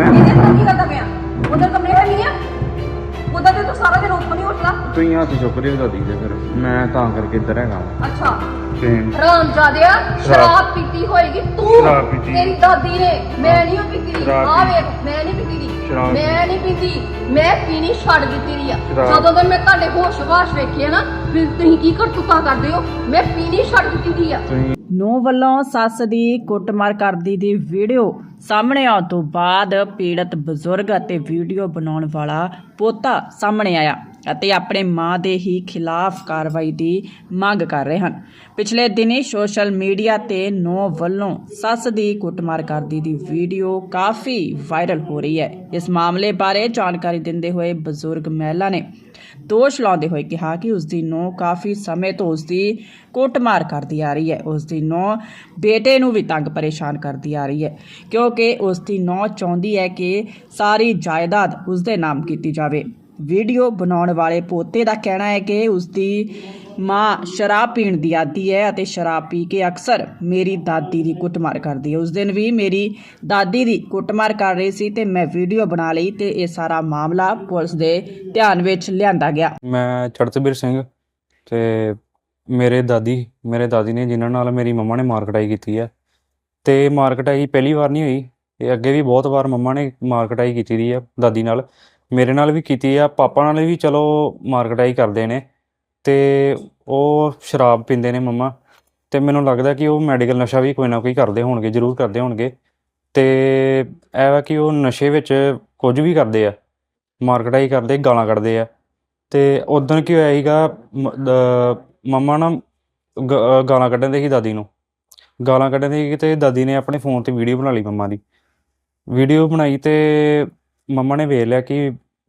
ਮੈਂ- ਇਹਦੇ ਕੀ ਕਰਦਾ ਪਿਆ? ਉਧਰ ਕਮਰੇ ਹੈ ਨਹੀਂ ਆ? ਉਧਰ ਤੇ ਤੂੰ ਸਾਰਾ ਦਿਨ ਉੱਥੋਂ ਨਹੀਂ ਉੱਠਦਾ? ਤੁਸੀਂ ਹੱਥ ਚੁੱਕ ਰਹੇ ਹੋ ਦਾਦੀ ਦੇ ਫਿਰ ਮੈਂ ਤਾਂ ਕਰਕੇ ਇੱਧਰ ਹੈਗਾ ਵਾਂ। ਅੱਛਾ। ਤੇ ਹਰਾਮ ਜਾਦਿਆ ਸ਼ਰਾਬ ਪੀਤੀ ਹੋਏਗੀ। ਤੂੰ ਸ਼ਰਾਬ ਪੀਤੀ। ਤੇਰੀ ਦਾਦੀ ਨੇ। ਮੈਂ ਨਹੀਂ ਉਹ ਪੀਤੀ ਦੀ। ਸ਼ਰਾਬ ਆ। ਵੇਖ ਮੈਂ ਨਹੀਂ ਪੀਤੀ ਦੀ। ਸ਼ਰਾਬ ਮੈਂ ਨਹੀਂ ਪੀਤੀ। ਮੈਂ ਪੀਣੀ ਛੱਡ ਦਿੱਤੀ ਦੀ ਆ। ਸ਼ਰਾਬ। ਜਦੋਂ ਦਾ ਮੈਂ ਤੁਹਾਡੇ ਹੋਸ਼-ਵਾਸ਼ ਵੇਖੇ ਨਾ ਫਿਰ ਤੁਸੀਂ ਕੀ ਕਰਤੂਤਾ ਕਰਦੇ ਹੋ? ਮੈਂ ਪੀਣੀ ਛੱਡ ਦਿੱਤੀ ਦੀ ਆ। ਤੁਸੀਂ ਨੂੰ ਵੱਲੋਂ ਸੱਸ ਦੀ ਕੁੱਟਮਾਰ ਕਰਦੀ ਦੀ ਵੀਡੀਓ ਸਾਹਮਣੇ ਆਉਣ ਤੋਂ ਬਾਅਦ ਪੀੜਤ ਬਜ਼ੁਰਗ ਅਤੇ ਵੀਡੀਓ ਬਣਾਉਣ ਵਾਲਾ ਪੋਤਾ ਸਾਹਮਣੇ ਆਇਆ ਅਤੇ ਆਪਣੇ ਮਾਂ ਦੇ ਹੀ ਖਿਲਾਫ ਕਾਰਵਾਈ ਦੀ ਮੰਗ ਕਰ ਰਹੇ ਹਨ। ਪਿਛਲੇ ਦਿਨੀ ਸੋਸ਼ਲ ਮੀਡੀਆ ਤੇ ਨੌ ਵੱਲੋਂ ਸੱਸ ਦੀ ਕੁੱਟਮਾਰ ਕਰਦੀ ਦੀ ਵੀਡੀਓ ਕਾਫੀ ਵਾਇਰਲ ਹੋ ਰਹੀ ਹੈ। ਇਸ ਮਾਮਲੇ ਬਾਰੇ ਜਾਣਕਾਰੀ ਦਿੰਦੇ ਹੋਏ ਬਜ਼ੁਰਗ ਮਹਿਲਾ ਨੇ ਦੋਸ਼ ਲਾਉਂਦੇ ਹੋਏ ਕਿਹਾ ਕਿ ਉਸ ਦੀ ਨੌ ਕਾਫੀ ਸਮੇਂ ਤੋਂ ਉਸ ਦੀ ਕੁੱਟਮਾਰ ਕਰਦੀ ਆ ਰਹੀ ਹੈ। ਉਸ ਦੀ ਨੌ ਬੇਟੇ ਨੂੰ ਵੀ ਤੰਗ ਪਰੇਸ਼ਾਨ ਕਰਦੀ ਆ ਰਹੀ ਹੈ, ਕਿਉਂਕਿ ਉਸ ਦੀ ਨੌ ਚਾਹੁੰਦੀ ਹੈ ਕਿ ਸਾਰੀ ਜਾਇਦਾਦ ਉਸ ਦੇ ਨਾਮ ਕੀਤੀ ਜਾਵੇ। ਵੀਡੀਓ ਬਣਾਉਣ ਵਾਲੇ ਪੋਤੇ ਦਾ ਕਹਿਣਾ ਹੈ ਕਿ ਉਸ ਦੀ ਮਾਂ ਸ਼ਰਾਬ ਪੀਣ ਦੀ ਆਦੀ ਹੈ ਅਤੇ ਸ਼ਰਾਬ ਪੀ ਕੇ ਅਕਸਰ ਮੇਰੀ ਦਾਦੀ ਦੀ ਕੁੱਟਮਾਰ ਕਰਦੀ ਹੈ। ਉਸ ਦਿਨ ਵੀ ਮੇਰੀ ਦਾਦੀ ਦੀ ਕੁੱਟਮਾਰ ਕਰ ਰਹੀ ਸੀ ਤੇ ਮੈਂ ਵੀਡੀਓ ਬਣਾ ਲਈ ਤੇ ਇਹ ਸਾਰਾ ਮਾਮਲਾ ਪੁਲਿਸ ਦੇ ਧਿਆਨ ਵਿੱਚ ਲਿਆਂਦਾ ਗਿਆ। ਮੈਂ ਚੜਤਬੀਰ ਸਿੰਘ ਤੇ ਮੇਰੇ ਦਾਦੀ ਮੇਰੇ ਦਾਦੀ ਨੇ ਜਿਨ੍ਹਾਂ ਨਾਲ ਮੇਰੀ ਮੰਮਾ ਨੇ ਮਾਰ ਕਟਾਈ ਕੀਤੀ ਹੈ ਤੇ ਮਾਰਕਟਾਈ ਪਹਿਲੀ ਵਾਰ ਨਹੀਂ ਹੋਈ, ਇਹ ਅੱਗੇ ਵੀ ਬਹੁਤ ਵਾਰ ਮੰਮਾ ਨੇ ਮਾਰ ਕਟਾਈ ਕੀਤੀ ਦੀ ਹੈ ਦਾਦੀ ਨਾਲ। ਮੇਰੇ ਨਾਲ ਵੀ ਕੀਤੀ ਆ, ਪਾਪਾ ਨਾਲ ਵੀ ਚਲੋ ਮਾਰਕਟਾਈ ਕਰਦੇ ਨੇ ਤੇ ਉਹ ਸ਼ਰਾਬ ਪੀਂਦੇ ਨੇ ਮੰਮਾ ਤੇ ਮੈਨੂੰ ਲੱਗਦਾ ਕਿ ਉਹ ਮੈਡੀਕਲ ਨਸ਼ਾ ਵੀ ਕੋਈ ਨਾ ਕੋਈ ਕਰਦੇ ਹੋਣਗੇ, ਜ਼ਰੂਰ ਕਰਦੇ ਹੋਣਗੇ ਤੇ ਇਹ ਵਾ ਕਿ ਉਹ ਨਸ਼ੇ ਵਿੱਚ ਕੁਝ ਵੀ ਕਰਦੇ ਆ ਮਾਰਕਟਾਈ ਕਰਦੇ, ਗਾਲਾਂ ਕੱਢਦੇ ਆ ਤੇ ਉਦੋਂ ਕੀ ਹੋਇਆ ਸੀਗਾ, ਮ- ਮੰਮਾ ਨਾ ਗ- ਗਾਲਾਂ ਕੱਢਣ ਦੇ ਸੀ ਦਾਦੀ ਨੂੰ, ਗਾਲਾਂ ਕੱਢਣ ਦੇ ਸੀ ਤੇ ਦਾਦੀ ਨੇ ਆਪਣੇ ਫੋਨ ਤੇ ਵੀਡੀਓ ਬਣਾ ਲਈ ਮੰਮਾ ਦੀ, ਵੀਡੀਓ ਬਣਾਈ ਤੇ ਮੰਮਾ ਨੇ ਵੇਖ ਲਿਆ ਕਿ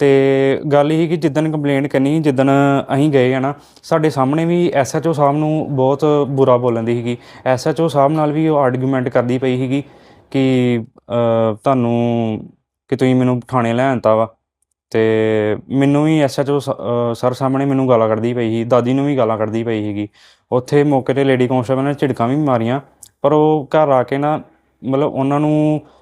ਤੇ ਗੱਲ ਇਹ ਕਿ ਜਿੱਦਣ ਕੰਪਲੇਂਟ ਕਰਨੀ ਜਿੱਦਣ ਅਸੀਂ ਗਏ ਆ ਨਾ, ਸਾਡੇ ਸਾਹਮਣੇ ਵੀ ਐਸਐਚਓ ਸਾਹਿਬ ਨੂੰ ਬਹੁਤ ਬੁਰਾ ਬੋਲਣ ਦੀ ਸੀਗੀ। ਐਸਐਚਓ ਸਾਹਿਬ ਨਾਲ ਵੀ ਉਹ ਆਰਗੂਮੈਂਟ ਕਰਦੀ ਪਈ ਸੀਗੀ ਕਿ ਤੁਹਾਨੂੰ ਕਿ ਤੁਸੀਂ ਮੈਨੂੰ ਥਾਣੇ ਲੈ ਆਂਤਾ ਵਾ। ਤੇ ਮੈਨੂੰ ਵੀ ਐਸਐਚਓ ਸਰ ਸਾਹਮਣੇ ਮੈਨੂੰ ਗਾਲਾਂ ਕੱਢਦੀ ਪਈ ਸੀ, ਦਾਦੀ ਨੂੰ ਵੀ ਗਾਲਾਂ ਕੱਢਦੀ ਪਈ ਸੀਗੀ। ਉੱਥੇ ਮੌਕੇ ਤੇ ਲੇਡੀ ਕਾਂਸਟੇਬਲ ਨੇ ਝਿੜਕਾਂ ਵੀ ਮਾਰੀਆਂ, ਪਰ ਉਹ ਘਰ ਆ ਕੇ ਨਾ, ਮਤਲਬ ਉਹਨਾਂ ਨੂੰ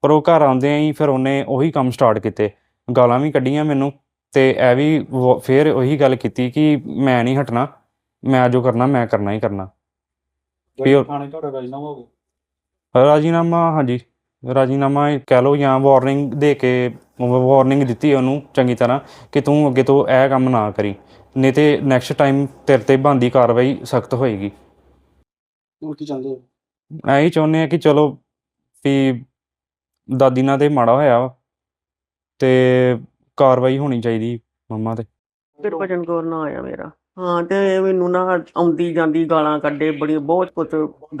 ਪਰ ਉਹ ਘਰ ਆਉਂਦੇ ਹੀ ਫਿਰ ਉਹਨੇ ਉਹੀ ਕੰਮ ਸਟਾਰਟ ਕੀਤੇ। ਗਾਲਾਂ ਵੀ ਕੱਢੀਆਂ ਮੈਨੂੰ ਤੇ ਇਹ ਵੀ ਫਿਰ ਉਹੀ ਗੱਲ ਕੀਤੀ ਕਿ ਮੈਂ ਨਹੀਂ ਹਟਣਾ ਮੈਂ ਜੋ ਕਰਨਾ ਮੈਂ ਕਰਨਾ ਹੀ ਕਰਨਾ। ਉਹ- ਥਾਣੇ ਤੁਹਾਡਾ ਰਾਜਨਾਮਾ ਹੋ ਗਿਆ? ਰਾਜੀਨਾਮਾ ਹਾਂਜੀ। ਰਾਜੀਨਾਮਾ ਇਹ ਕਹਿ ਲਓ ਜਾਂ ਵਾਰਨਿੰਗ ਦੇ ਕੇ ਵਾਰਨਿੰਗ ਦਿੱਤੀ ਉਹਨੂੰ ਚੰਗੀ ਤਰ੍ਹਾਂ ਕਿ ਤੂੰ ਅੱਗੇ ਤੋਂ ਇਹ ਕੰਮ ਨਾ ਕਰੀ ਨਹੀਂ ਤੇ ਨੈਕਸਟ ਟਾਈਮ ਤੇਰੇ ਤੇ ਬਣਦੀ ਕਾਰਵਾਈ ਸਖਤ ਹੋਏਗੀ। ਹੁਣ ਕੀ ਚਾਹੁੰਦੇ ਹੋ? ਐਂ ਚਾਹੁੰਦੇ ਆ ਕਿ ਚਲੋ ਵੀ ਦਾਦੀ ਨਾਲ ਤੇ ਮਾੜਾ ਹੋਇਆ ਵਾ। ਤੇ ਕਾਰਵਾਈ ਹੋਣੀ ਚਾਹੀਦੀ ਮੰਮਾ ਤੇ। ਗੁਰਬਚਨ ਕੌਰ ਨਾਂ ਆ ਮੇਰਾ। ਹਾਂ, ਤੇ ਇਹ ਮੈਨੂੰ ਨਾ ਆਉਂਦੀ ਜਾਂਦੀ ਗਾਲਾਂ ਕੱਢੇ ਬੜੀ, ਬਹੁਤ ਕੁਝ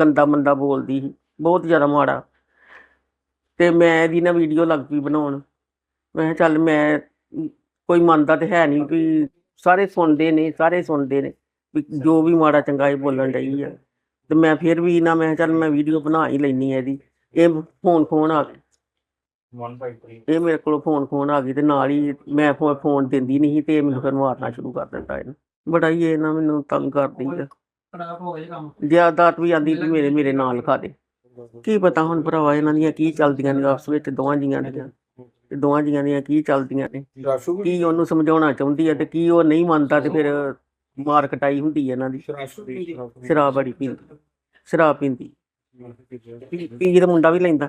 ਗੰਦਾ ਮੰਦਾ ਬੋਲਦੀ ਸੀ, ਬਹੁਤ ਜ਼ਿਆਦਾ ਮਾੜਾ। ਤੇ ਮੈਂ ਇਹਦੀ ਨਾ ਵੀਡੀਓ ਲੱਗ ਪਈ ਬਣਾਉਣ। ਮੈਂ ਕਿਹਾ ਚੱਲ ਮੈਂ, ਕੋਈ ਮੰਨਦਾ ਤੇ ਹੈ ਨਹੀਂ ਵੀ ਸਾਰੇ ਸੁਣਦੇ ਨੇ, ਸਾਰੇ ਸੁਣਦੇ ਨੇ ਵੀ ਜੋ ਵੀ ਮਾੜਾ ਚੰਗਾ ਇਹ ਬੋਲਣ ਡਈ ਆ। ਤੇ ਮੈਂ ਫਿਰ ਵੀ ਨਾ, ਮੈਂ ਕਿਹਾ ਚੱਲ ਮੈਂ ਵੀਡੀਓ ਬਣਾ ਹੀ ਲੈਣੀ ਆ ਇਹਦੀ। ਇਹ ਫੋਨ ਫੋਨ ਆ ਗਿਆ 153 ਇਹ ਮੇਰੇ ਕੋਲ ਫੋਨ ਫੋਨ ਆ ਗਈ ਤੇ ਨਾਲ ਹੀ ਮੈਂ ਫੋ- ਫੋਨ ਦਿੰਦੀ ਨਹੀਂ ਸੀ ਤੇ ਇਹ ਮੈਨੂੰ ਫਿਰ ਮਾਰਨਾ ਸ਼ੁਰੂ ਕਰ ਦਿੰਦਾ ਇਹਨੇ। ਬੜਾ ਹੀ ਇਹ ਨਾ ਮੈਨੂੰ ਤੰਗ ਕਰਦੀ ਹੈ ਖਰਾਬ ਹੋ ਗਿਆ ਕੰਮ। ਜ਼ਿਆਦਾਤ ਵੀ ਆਂਦੀ ਵੀ ਮੇਰੇ ਮੇਰੇ ਨਾਲ ਲਿਖਾ ਦੇ। ਕੀ ਪਤਾ ਹੁਣ ਭਰਾਵਾ ਇਹਨਾਂ ਦੀਆਂ ਕੀ ਚੱਲਦੀਆਂ ਨੇ ਆਪਸ ਵਿੱਚ ਦੋਵਾਂ ਜੀਆਂ ਦੀਆਂ। ਤੇ ਦੋਵਾਂ ਜੀਆਂ ਦੀਆਂ ਕੀ ਚੱਲਦੀਆਂ ਨੇ। ਰਾਸ਼ੂ ਕੀ ਉਹਨੂੰ ਸਮਝਾਉਣਾ ਚਾਹੁੰਦੀ ਹੈ ਤੇ ਕੀ ਉਹ ਨਹੀਂ ਮੰਨਦਾ ਤੇ ਫਿਰ ਮਾਰ ਕਟਾਈ ਹੁੰਦੀ ਹੈ ਇਹਨਾਂ ਦੀ। ਸ਼ਰਾਬ ਬੜੀ ਪੀਂਦੀ। ਸ਼ਰਾਬ ਪੀਂਦੀ। ਪੀ ਤਾਂ ਮੁੰਡਾ ਵੀ ਲੈਂਦਾ।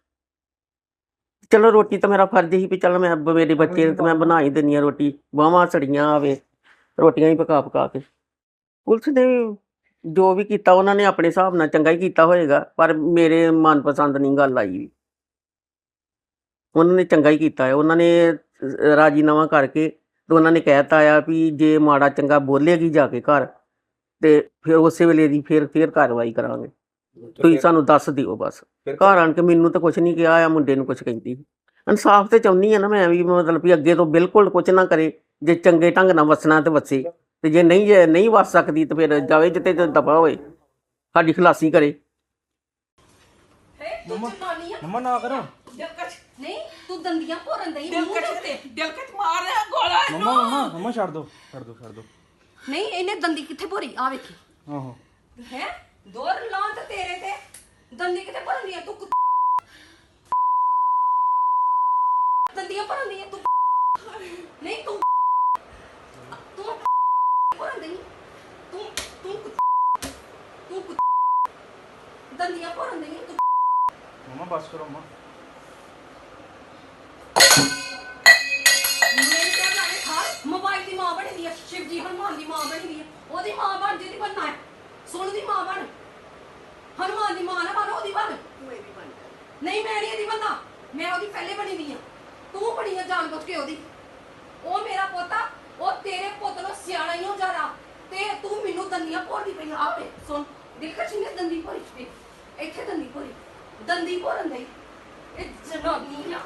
ਚਲੋ ਰੋਟੀ ਤਾਂ ਮੇਰਾ ਫਰਜ਼ ਹੀ ਵੀ ਚੱਲ ਮੈਂ ਬ- ਮੇਰੇ ਬੱਚੇ ਨੇ ਤਾਂ ਮੈਂ ਬਣਾ ਹੀ ਦਿੰਨੀ ਆ ਰੋਟੀ ਬਾਹਾਂ ਸੜੀਆਂ ਆਵੇ ਰੋਟੀਆਂ ਹੀ ਪਕਾ ਪਕਾ ਕੇ। ਪੁਲਿਸ ਨੇ ਵੀ ਜੋ ਵੀ ਕੀਤਾ ਉਹਨਾਂ ਨੇ ਆਪਣੇ ਹਿਸਾਬ ਨਾਲ ਚੰਗਾ ਹੀ ਕੀਤਾ ਹੋਏਗਾ ਪਰ ਮੇਰੇ ਮਨਪਸੰਦ ਨਹੀਂ ਗੱਲ ਆਈ। ਉਹਨਾਂ ਨੇ ਚੰਗਾ ਹੀ ਕੀਤਾ ਹੈ। ਉਹਨਾਂ ਨੇ ਅਹ, ਰਾਜੀਨਾਮਾ ਕਰਕੇ ਤੇ ਉਹਨਾਂ ਨੇ ਕਹਿਤਾ ਆ ਵੀ ਜੇ ਮਾੜਾ ਚੰਗਾ ਬੋਲੇਗੀ ਜਾ ਕੇ ਘਰ ਤੇ ਫਿਰ ਉਸੇ ਵੇਲੇ ਦੀ ਫਿਰ ਫਿਰ ਕਾਰਵਾਈ ਕਰਾਂਗੇ। ਤੁਸੀਂ ਸਾਨੂੰ ਦੱਸ ਦਿਓ ਬਸ। ਘਰ ਆਣ ਕੇ ਮੈਨੂੰ ਤਾਂ ਕੁਝ ਨਹੀਂ ਕਿਹਾ ਆ ਮੁੰਡੇ ਨੂੰ ਕੁਝ ਕਹਿੰਦੀ। ਇਨਸਾਫ ਤੇ ਚਾਹੁੰਦੀ ਆ ਨਾ ਮੈਂ ਵੀ ਮਤਲਬ ਵੀ ਅੱਗੇ ਤੋਂ ਬਿਲਕੁਲ ਕੁਝ ਨਾ ਕਰੇ ਜੇ ਚੰਗੇ ਢੰਗ ਨਾਲ ਵਸਣਾ ਤੇ ਵਸੇ। ਤੇ ਜੇ ਨਹੀਂ ਜੇ ਨਹੀਂ ਵਸ ਸਕਦੀ ਤੇ ਫਿਰ ਜਾਵੇ ਜਿੱਤੇ ਤੇ ਦਫਾ ਹੋਏ ਸਾਡੀ ਖਲਾਸੀ ਕਰੇ। ਹੈ ਤੂੰ ਜਨਾਨੀ ਆ ਮੰਮਾ ਨਾ ਕਰੋ। ਦਿਲਕਸ਼ ਨਹੀਂ ਤੂੰ ਦੰਦੀਆਂ ਭੋਰਨ ਦਈ ਮੂੰਹ ਦੇ ਉੱਤੇ। ਦਿਲਕਸ਼ ਮਾਰ ਰਿਹਾ ਗੋਲਾ ਮੰਮਾ ਮੰਮਾ ਮੰਮਾ ਛੱਡ ਦੋ ਛੱਡ ਦੋ ਛੱਡ ਦੋ। ਨਹੀਂ ਇਹਨੇ ਦੰਦੀ ਕਿੱਥੇ ਭੋਰੀ? ਆ ਵੇਖੀ। ਆਹੋ। ਹੈ? ਦੋਰ ਲਾਂ ਤੇ ਤੇਰੇ ਤੇ। ਦੰਦੀ ਕਿੱਥੇ ਭਰਨ ਦੀ ਤੂੰ? ਕੁੱਤ- ਦੰਦੀਆਂ ਭਰਨ ਦੀ ਤੂੰ। ਨਹੀਂ ਤੂੰ ਤੂੰ ਭਰਨ ਦੀ ਤੂੰ ਤੂੰ ਕੁੱਤ- ਤੂੰ ਕੁੱਤ- ਦੰਦੀਆਂ ਭਰਨ ਦੀ ਤੂੰ। ਮੰਮਾ ਬਸ ਕਰੋ ਮੰਮਾ। ਮੇਰੇ ਘਰ ਵਾਲੇ ਖਾ। ਮੋਬਾਈਲ ਦੀ ਮਾਂ ਬਣੀ ਦੀ ਆ ਸ਼ਿਵਜੀ ਹਨੂਮਾਨ ਦੀ ਮਾਂ ਬਣੀ ਦੀ ਆ। ਉਹਦੀ ਮਾਂ ਬਣ ਜਿਹਦੀ ਬਣਨਾ ਹੈ ਸੁਣ ਦੀ ਮਾਂ ਬਣ। ਹਨੂਮਾਨ ਦੀ ਮਾਂ ਨਾ ਬਣ ਉਹਦੀ ਬਣ। ਨਹੀਂ ਮੈਂ ਨਹੀਂ ਇਹਦੀ ਬਣਨਾ। ਮੈਂ ਉਹਦੀ ਪਹਿਲੇ ਬਣੀ ਦੀ ਆ। ਤੂੰ ਬਣੀ ਆ ਜਾਣ ਬੁੱਝ ਕੇ ਉਹਦੀ। ਉਹ ਮੇਰਾ ਪੋਤਾ ਉਹ ਤੇਰੇ ਪੁੱਤ ਨੂੰ ਸਿਆਣਾ ਹੀ ਹੋ ਜਾਣਾ ਤੇ ਤੂੰ ਮੈਨੂੰ ਦੰਦੀਆਂ ਭੋਰਦੀ ਪਈ ਆਪੇ ਸੁਣ। ਦਿਲਕਸ਼ ਨੇ ਦੰਦੀ ਭੋਰੀ ਤੇ ਇੱਥੇ ਦੰਦੀ ਭੋਰੀ। ਦੰਦੀ ਭੋਰਨ ਦੇ ਇਹ ਜਨਾਨੀ ਆ।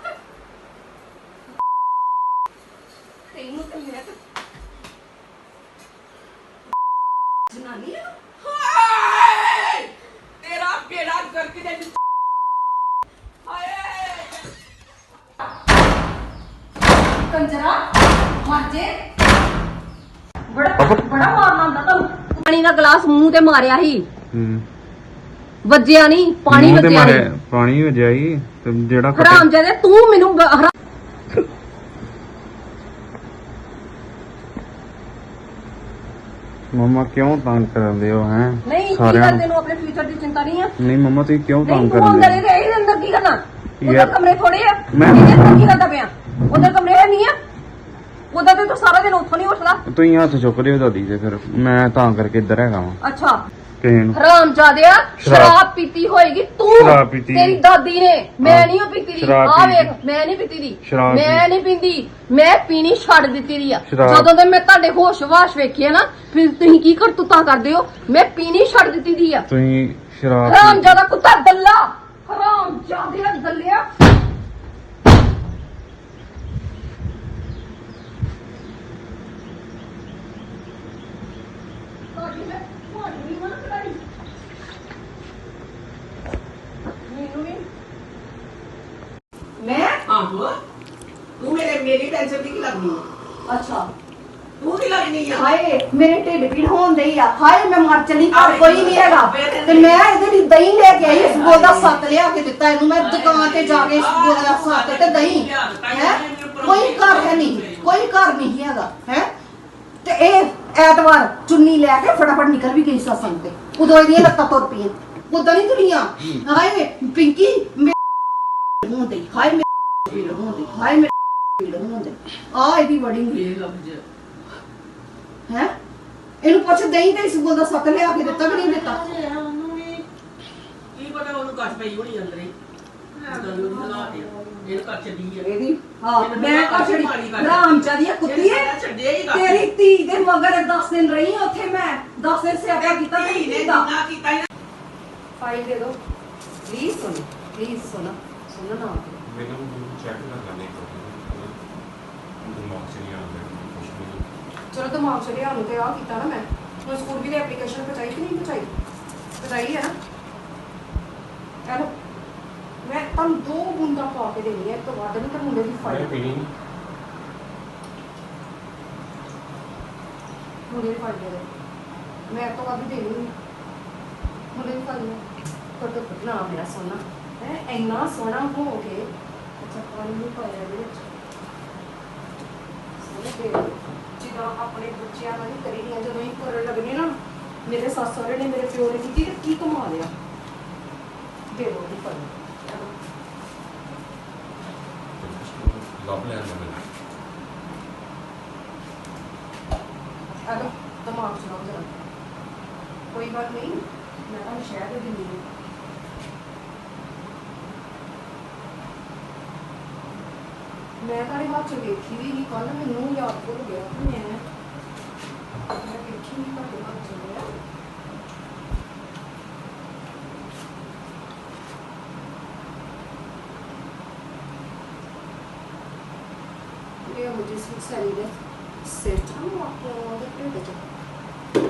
ਤੈਨੂੰ ਤੇ ਮੇਰੇ ਜਨਾਨੀ ਆ ਹਾਏ ਤੇਰਾ ਬੇੜਾ ਗਰਕ ਦੇ ਵਿੱਚ ਹਾਏ ਕੰਜਰਾ ਮਰ ਜੇ ਬੜਾ ਬੜਾ ਮਾਰਨਾ ਹੁੰਦਾ ਤੁਹਾਨੂੰ ਪਾਣੀ ਦਾ ਗਲਾਸ ਮੂੰਹ ਤੇ ਮਾਰਿਆ ਸੀ। ਹੂੰ। ਵੱਜਿਆ ਨਹੀਂ ਪਾਣੀ ਮੂੰਹ ਤੇ ਵੱਜਿਆ ਮਾਰਿਆ ਨਹੀਂ। ਪਾਣੀ ਵਜਿਆ ਹੀ ਤੇ ਜਿਹੜਾ ਹਰਾਮ ਜਾਦੇ ਤੂੰ ਮੈਨੂੰ ਬ- ਹਰਾ- ਮੰਮਾ ਕਿਉਂ ਤੰਗ ਕਰਦੇ ਹੋ ਹੈ? ਨਹੀਂ ਕੀ ਸਾਰਿਆਂ ਗੱਲ ਨੂੰ ਤੈਨੂੰ ਆਪਣੇ ਫਿਊਚਰ ਦੀ ਚਿੰਤਾ ਨਹੀਂ ਆ? ਨਹੀਂ ਮੰਮਾ ਤੁਸੀਂ ਕਿਉਂ ਨਹੀਂ ਤੰਗ ਤੂੰ ਅੰਦਰ ਕਰਦੇ ਇਹਦੇ ਇਹਦੇ ਅੰਦਰ ਕੀ ਕਰਨਾ? ਉਧਰ ਯਾਰ- ਕਮਰੇ ਥੋੜੇ ਆ। ਮੈਂ- ਇਹਦੇ ਅੰਦਰ ਕੀ ਕਰਦਾ ਪਿਆ? ਉਧਰ ਕਮਰੇ ਹੈ ਨਹੀਂ ਆ। ਉਧਰ ਤੇ ਤੂੰ ਸਾਰਾ ਦਿਨ ਉੱਥੋਂ ਨਹੀਂ ਉੱਠਦਾ। ਹੋ ਤੁਸੀਂ ਹੱਥ ਚੁੱਕ ਲਿਓ ਦਾਦੀ ਦੇ ਫਿਰ। ਮੈਂ ਤਾਂ ਕਰਕੇ ਇੱਧਰ ਹੈਗਾ ਵਾਂ। ਅੱਛਾ। ਕਿਸੇ ਨੂੰ। ਹਰਾਮ ਜਾਦਿਆ ਸ਼ਰਾਬ- ਪੀਤੀ ਹੋਏਗੀ। ਤੂੰ ਸ਼ਰਾਬ ਪੀਤੀ। ਤੇਰੀ ਦਾਦੀ ਨੇ। ਮੈਂ ਹਾਂ। ਨਹੀਂ ਉਹ ਪੀਤੀ ਦੀ। ਸ਼ਰਾਬ ਆ ਪੀਤੀ। ਵੇਖ ਮੈਂ ਨਹੀਂ ਪੀਤੀ ਦੀ। ਸ਼ਰਾਬ ਮੈਂ ਨਹੀਂ ਪੀਂਦੀ। ਮੈਂ ਪੀਣੀ ਛੱਡ ਦਿੱਤੀ ਦੀ ਆ। ਸ਼ਰਾਬ- ਜਦੋਂ ਦੇ ਮੈਂ ਤੁਹਾਡੇ ਹੋਸ਼-ਵਾਸ਼ ਵੇਖੇ ਨਾ ਫਿਰ ਤੁਸੀਂ ਕੀ ਕਰਤੂਤਾਂ ਕਰਦੇ ਹੋ? ਮੈਂ ਪੀਣੀ ਛੱਡ ਦਿੱਤੀ ਦੀ ਆ। ਤੁਸੀਂ ਸ਼ਰਾਬ ਹਰਾਮ ਜਾਦਾ ਕੁੱਤਾ ਦੱਲਾ। ਹਰਾਮ ਜਾਦਿਆ ਦੱਲਿਆ। ਮੈਂ? ਆਹੋ ਤੂੰ ਮੇਰੇ ਮੇਰੀ ਟੈਨਸ਼ਨ ਦੀ ਕੀ ਲੱਗਦੀ ਹੈ ਅੱਛਾ। ਤੂੰ ਕੀ ਲੱਗਣੀ ਆ? ਹਾਏ ਮੇਰੇ ਢਿੱਡ ਪੀੜ ਹੋਣ ਦਈ ਆ। ਹਾਏ ਮੈਂ ਮਰ ਚਲੀ ਪਰ ਕੋਈ ਨਹੀਂ ਹੈਗਾ। ਤੇ ਮੈਂ ਇਹਦੇ ਲਈ ਦਹੀਂ ਲੈ ਕੇ ਆਈ ਇਸ ਬੋਲ ਦਾ ਸੱਤ ਲਿਆ ਕੇ ਦਿੱਤਾ ਇਹਨੂੰ। ਮੈਂ ਦੁਕਾਨ ਤੇ ਜਾ ਕੇ ਇਸ ਬੋਲ ਦਾ ਸੱਤ ਤੇ ਦਹੀਂ। ਹੈ? ਕੋਈ ਘਰ ਹੈ ਨਹੀਂ। ਕੋਈ ਘਰ ਨਹੀਂ ਹੈਗਾ। ਹੈ? ਐਤਵਾਰ ਚੁੰਨੀ ਲੈ ਕੇ ਫਟਾਫਟ ਨਿਕਲ ਵੀ ਗਈ ਸਤਸੰਗ ਤੇ ਉਦੋਂ ਇਹਦੀਆਂ ਲੱਤਾਂ ਤੁਰ ਪਈਆਂ। ਉਦੋਂ ਨਹੀਂ ਤੁਰੀਆਂ। ਹਾਏ ਪਿੰਕੀ ਮੇਰੇ ਹੁੰਦੀ ਹਾਏ ਮੇਰੇ ਪੀੜ ਹੁੰਦੀ ਹਾਏ ਮੇਰੇ ਪੀੜ ਹੁੰਦੀ ਆ ਇਹਦੀ ਬੜੀ ਇਹ ਲਫ਼ਜ਼ ਹੈ? ਇਹਨੂੰ ਪੁੱਛ ਦਹੀਂ ਤੇ ਇਸ ਬੋਲ ਦਾ ਸੱਤ ਲਿਆ ਕੇ ਦਿੱਤਾ ਕਿ ਨਹੀਂ ਦਿੱਤਾ? ਉਹਨੂੰ ਵੀ ਕੀ ਪਤਾ ਉਹਨੂੰ ਕੱਟ ਪਈ ਹੋਣੀ ਅੰਦਰ। ਹੀ। ਤਾਂ ਦੇ ਇਹ ਕੱਟ ਛੱਡੀ ਆ। ਇਹਦੀ? ਹਾਂ ਮੈਂ ਤਾਂ ਕਾਛੜੀ ਗੱਲ। ਰਾਮਚਾਦੀ ਕੁੱਤੀ ਹੈ? ਛੱਡਿਆ ਹੀ ਕੱਟ ਤੇਰੀ ਧੀ ਦੇ ਮਗਰ 10 ਦਿਨ ਰਹੀ ਹਾਂ ਉੱਥੇ ਮੈਂ। 10 ਦਿਨ ਸਿਆਪਾ ਕੀਤਾ ਨੇ ਧੀ ਦਾ ਜਿੰਨਾ ਕੀਤਾ ਫਾਈਲ ਦੇ ਦਿਓ। ਪਲੀਜ਼ ਸੁਣ ਪਲੀਜ਼ ਸੁਣ। ਸੁਣ ਨਾ ਮੈਨੂੰ ਚੈੱਕ ਕਰਨਾ ਨਹੀਂ ਦਿਮਾਗ 'ਚ ਨਹੀਂ ਆਉਂਦਾ ਕੁਝ ਵੀ ਚਲੋ ਦਿਮਾਗ ਚ ਲਿਆ ਨੂੰ ਤੇ ਆ ਕੀਤਾ ਨਾ ਮੈਂ। ਹੁਣ ਸਕੂਲ ਵੀ ਦੀ ਐਪਲੀਕੇਸ਼ਨ ਪਹੁੰਚਾਈ ਕਿ ਨਹੀਂ ਪਹੁੰਚਾਈ? ਪਹੁੰਚਾਈ ਹੈ ਨਾ? ਚਲੋ ਮੈਂ ਤੁਹਾਨੂੰ ਦੋ ਬੂੰਦਾਂ ਪਾ ਕੇ ਦੇਣੀ ਹੈ ਇੱਕ ਤੋਂ ਵੱਧ ਨਹੀਂ ਤਾਂ ਮੁੰਡੇ ਦੀ ਮੈਂ ਫਾਈਲ ਪੀਣੀ ਨਹੀਂ। ਮੁੰਡੇ ਦੀ ਫਾਈਲ ਦੇ ਮੈਂ ਇਹ ਤੋਂ ਵੱਧ ਦੇਣੀ ਨਹੀਂ। ਮੁੰਡੇ ਦੀ ਤੋਂ ਤੋਂ ਨਾ ਮੇਰਾ ਸੋਨਾ। ਹੈ ਇੰਨਾ ਸੋਹਣਾ ਹੋ ਕੇ ਅੱਛਾ ਪਾਣੀ ਨਹੀਂ ਪਾਇਆ ਇਹਦੇ ਵਿੱਚ। ਸੋਹਣੇ ਦੇ ਦਿਓ। ਜਿੱਦਾਂ ਆਪਣੇ ਬੱਚਿਆਂ ਨਾਲ ਹੀ ਕਰੀ ਦੀਆਂ ਜਦੋਂ ਹੀ ਕਰਨ ਲੱਗਨੇ ਨਾ ਮੇਰੇ ਸੱਸ ਸਹੁਰੇ ਨੇ ਮੇਰੇ ਪਿਓ ਨੇ ਕੀਤੀ ਤੇ ਕੀ ਕਮਾ ਲਿਆ? ਦੇ ਦੋ ਦੀ ਲੱਭ ਲੈਣ ਅਗਰ ਦਿਮਾਗ ਚ ਜਰਾ ਕੋਈ ਗੱਲ ਨਹੀਂ, ਮੈਂ ਤੁਹਾਨੂੰ ਸ਼ਹਿਰ ਦੇ ਦਿੰਦੀ ਹਾਂ। ਮੈਂ ਤੁਹਾਡੇ ਹੱਥ ਚ ਵੇਖੀ ਵੀ ਨਹੀਂ ਕੱਲ ਮੈਨੂੰ ਯਾਦ ਭੁੱਲ ਗਿਆ। ਕਿ ਮੈਂ ਮੈਂ ਵੇਖੀ ਨਹੀਂ ਤੁਹਾਡੇ ਹੱਥ ਚ। ਲਿਆ ਇਹ ਮੁਝੇ ਸਿਰ ਦੇ ਸਿਰ ਤੋਂ ਆਪੋ ਦੇ ਢਿੱਡ ਚ